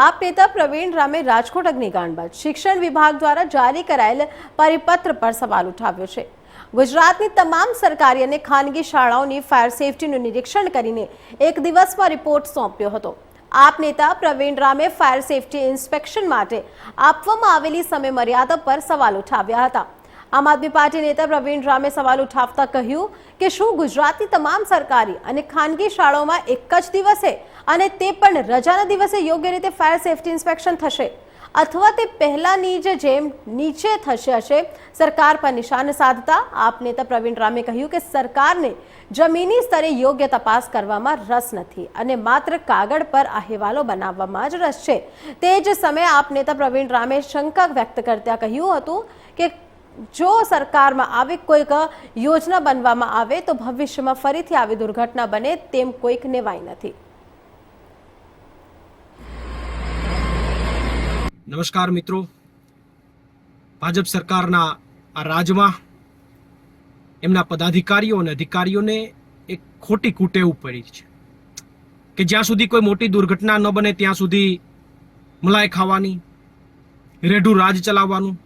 આપ નેતા પ્રવીણ રામે રાજકોટ અગ્નિકાંડ બાદ શિક્ષણ વિભાગ દ્વારા જારી કરાયેલ પરિપત્ર પર સવાલ ઉઠાવ્યો છે. ગુજરાતની તમામ સરકારી અને ખાનગી શાળાઓની ફાયર સેફટીનું નિરીક્ષણ કરીને એક દિવસમાં રિપોર્ટ સોંપ્યો હતો. આપ નેતા પ્રવીણ રામે ફાયર સેફટી ઇન્સ્પેક્શન માટે આપવામાં આવેલી સમય મર્યાદા પર સવાલ ઉઠાવ્યા હતા. આમ આદમી પાર્ટી નેતા પ્રવીણ રામે સવાલ ઉઠાવતા કહ્યું કે શું ગુજરાતની તમામ સરકારી અને ખાનગી શાળાઓમાં એક જ દિવસે અને તે પણ રજાના દિવસે યોગ્ય રીતે ફાયર સેફટી ઇન્સ્પેક્શન થશે? અથવા તે પહેલાની જ જેમ નીચે થશે હશે? સરકાર પર નિશાન સાધતા આપ નેતા પ્રવીણ રામે કહ્યું કે સરકારને જમીની સ્તરે યોગ્ય તપાસ કરવામાં રસ નથી અને માત્ર કાગળ પર અહેવાલો બનાવવામાં જ રસ છે. તે જ સમયે આપ નેતા પ્રવીણ રામે શંકા વ્યક્ત કરતા કહ્યું હતું કે જો સરકારમાં આવી કોઈક યોજના બનવામાં આવે તો ભવિષ્યમાં ફરીથી આવી દુર્ઘટના બને તેમ કોઈક નેવાય નથી. નમસ્કાર મિત્રો. ભાજપ સરકારના આ રાજમાં એમના પદાધિકારીઓ અને અધિકારીઓને એક ખોટી કુટેવ પડી છે કે જ્યાં સુધી કોઈ મોટી દુર્ઘટના ન બને ત્યાં સુધી મલાઈ ખાવાની, રેઢું રાજ ચલાવવાનું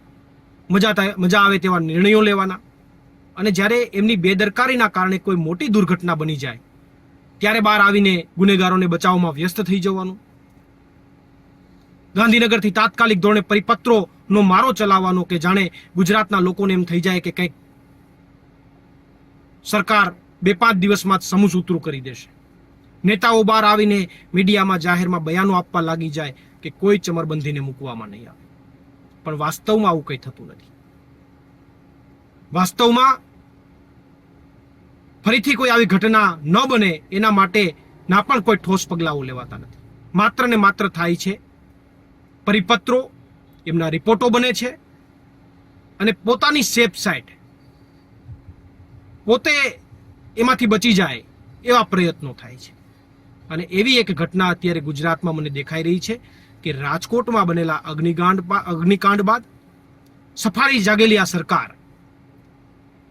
મજા થાય, મજા આવે તેવા નિર્ણયો લેવાના. અને જ્યારે એમની બેદરકારીના કારણે કોઈ મોટી દુર્ઘટના બની જાય, ત્યારે બહાર આવીને ગુનેગારોને બચાવવામાં વ્યસ્ત થઈ જવાનું. ગાંધીનગરથી તાત્કાલિક ધોરણે પરિપત્રોનો મારો ચલાવવાનો કે જાણે ગુજરાતના લોકોને એમ થઈ જાય કે કંઈક સરકાર બે પાંચ દિવસમાં જ સમૂહ સૂત્રું કરી દેશે. નેતાઓ બહાર આવીને મીડિયામાં જાહેરમાં બયાનો આપવા લાગી જાય કે કોઈ ચમરબંધીને મૂકવામાં નહીં આવે. પણ વાસ્તવમાં આવું કંઈ થતું નથી. વાસ્તવમાં ફરીથી કોઈ આવી ઘટના ન બને એના માટે ના પણ કોઈ ઠોસ પગલાઓ લેવાતા નથી. માત્ર ને માત્ર થાય છે પરિપત્રો, એમના રિપોર્ટો બને છે અને પોતાની સેફ સાઇડ પોતે એમાંથી બચી જાય એવા પ્રયત્નો થાય છે. અને એવી એક ઘટના અત્યારે ગુજરાતમાં મને દેખાઈ રહી છે. કે રાજકોટમાં બનેલા અગ્નિકાંડ અગ્નિકાંડ બાદ સફારી જાગેલી આ સરકાર.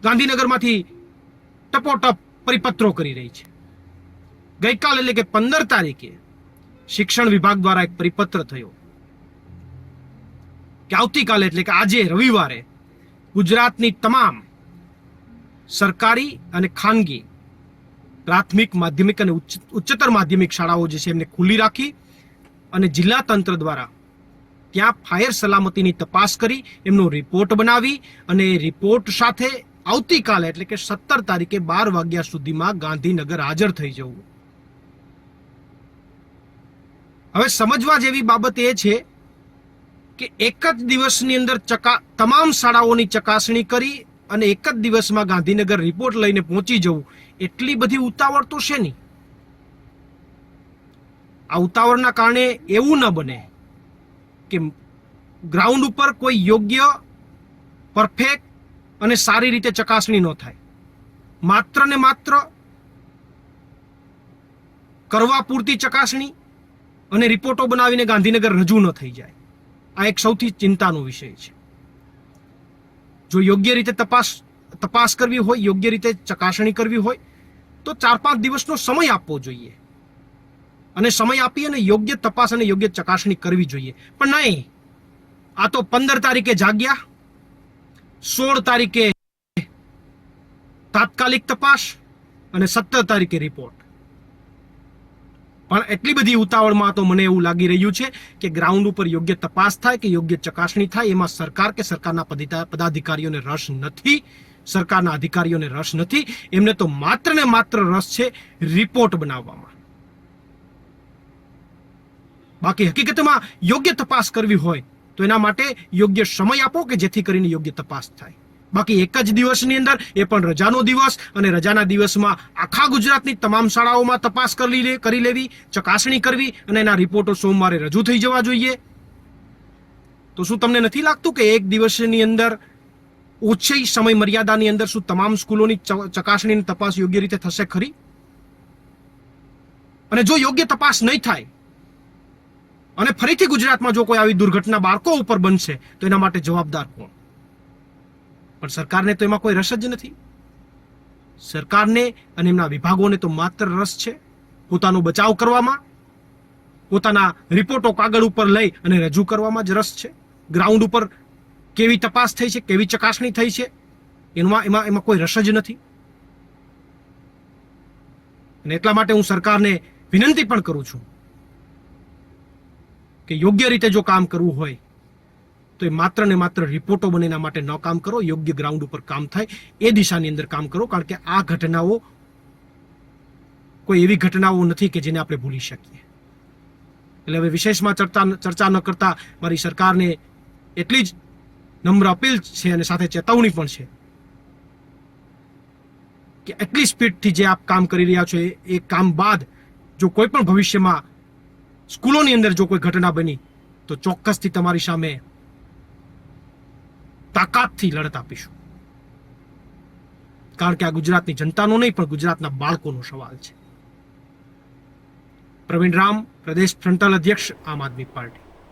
ગાંધીનગરમાંથી ટપોટપ પરિપત્રો કરી રહી છે. ગઈકાલ એટલે કે પંદર તારીખે શિક્ષણ વિભાગ દ્વારા એક પરિપત્ર થયો. કે આવતીકાલે એટલે કે આજે રવિવારે ગુજરાતની તમામ સરકારી અને ખાનગી પ્રાથમિક માધ્યમિક અને ઉચ્ચતર માધ્યમિક શાળાઓ જે છે એમને ખુલ્લી રાખી અને જિલ્લા તંત્ર દ્વારા ત્યાં ફાયર સલામતીની તપાસ કરી, એમનો રિપોર્ટ બનાવી અને રિપોર્ટ સાથે આવતીકાલે એટલે કે સત્તર તારીખે બાર વાગ્યા સુધીમાં ગાંધીનગર હાજર થઈ જવું. હવે સમજવા જેવી બાબત એ છે કે એક જ દિવસની અંદર ચકા, તમામ શાળાઓની ચકાસણી કરી અને એક જ દિવસમાં ગાંધીનગર રિપોર્ટ લઈને પહોંચી જવું. એટલી બધી ઉતાવળ તો છે નહીં. આ કારણે એવું ન બને કે ગ્રાઉન્ડ ઉપર કોઈ યોગ્ય પરફેક્ટ અને સારી રીતે ચકાસણી ન થાય. માત્ર ને માત્ર કરવા પૂરતી ચકાસણી અને રિપોર્ટો બનાવીને ગાંધીનગર રજૂ ન થઈ જાય. આ એક સૌથી ચિંતાનો વિષય છે. જો યોગ્ય રીતે તપાસ તપાસ કરવી હોય, યોગ્ય રીતે ચકાસણી કરવી હોય, તો ચાર પાંચ દિવસનો સમય આપવો જોઈએ. અને સમય આપી અને યોગ્ય તપાસ અને યોગ્ય ચકાસણી કરવી જોઈએ. પણ નહીં, આ તો પંદર તારીખે જાગ્યા, સોળ તારીખે તાત્કાલિક તપાસ અને સત્તર તારીખે રિપોર્ટ પણ એટલી બધી ઉતાવળમાં તો મને એવું લાગી રહ્યું છે કે ગ્રાઉન્ડ ઉપર યોગ્ય તપાસ થાય કે યોગ્ય ચકાસણી થાય, એમાં સરકાર કે સરકારના પદાધિકારીઓને રસ નથી, સરકારના અધિકારીઓને રસ નથી. એમને તો માત્ર ને માત્ર રસ છે રિપોર્ટ બનાવવામાં. બાકી હકીકતમાં યોગ્ય તપાસ કરવી હોય તો એના માટે યોગ્ય સમય આપો કે જેથી કરીને યોગ્ય તપાસ થાય. બાકી એક જ દિવસની અંદર એ પણ રજાનો દિવસ અને રજાના દિવસમાં આખા ગુજરાતની તમામ શાળાઓમાં તપાસ કરી કરી લેવી, ચકાસણી કરવી અને એના રિપોર્ટો સોમવારે રજૂ થઈ જવા જોઈએ. તો શું તમને નથી લાગતું કે એક દિવસની અંદર ઓછી સમય મર્યાદાની અંદર શું તમામ સ્કૂલોની ચકાસણીની તપાસ યોગ્ય રીતે થશે ખરી? અને જો યોગ્ય તપાસ નહીં થાય અને ફરીથી ગુજરાતમાં જો કોઈ આવી દુર્ઘટના બાળકો ઉપર બનશે, તો એના માટે જવાબદાર કોણ? પણ સરકારને તો એમાં કોઈ રસ જ નથી. સરકારને અને એમના વિભાગોને તો માત્ર રસ છે પોતાનો બચાવ કરવામાં, પોતાના રિપોર્ટો કાગળ ઉપર લઈ અને રજૂ કરવામાં જ રસ છે. ગ્રાઉન્ડ ઉપર કેવી તપાસ થઈ છે, કેવી ચકાસણી થઈ છે, એમાં એમાં એમાં કોઈ રસ જ નથી. અને એટલા માટે હું સરકારને વિનંતી પણ કરું છું કે યોગ્ય રીતે જો કામ કરવું હોય, તો એ માત્ર ને માત્ર રિપોર્ટો બનેના માટે ન કામ કરો, યોગ્ય ગ્રાઉન્ડ ઉપર કામ થાય, એ દિશાની અંદર કામ કરો, કારણ કે આ ઘટનાઓ કોઈ એવી ઘટનાઓ નથી કે જેને આપણે ભૂલી શકીએ. એટલે હવે વિશેષમાં ચર્ચા ચર્ચા ન કરતા મારી સરકારને એટલી જ નમ્ર અપીલ છે અને સાથે ચેતવણી પણ છે કે એટલી સ્પીડથી જે આપ કામ કરી રહ્યા છો, એ કામ બાદ જો કોઈ પણ ભવિષ્યમાં સ્કૂલોની અંદર જો કોઈ ઘટના બની, તો ચોક્કસથી તમારી સામે તાકાતથી લડત આપીશું. કારણ કે આ ગુજરાતની જનતાનો નહીં, પણ ગુજરાતના બાળકોનો સવાલ છે. પ્રવીણ રામ, પ્રદેશ ફ્રન્ટલ અધ્યક્ષ, આમ આદમી પાર્ટી.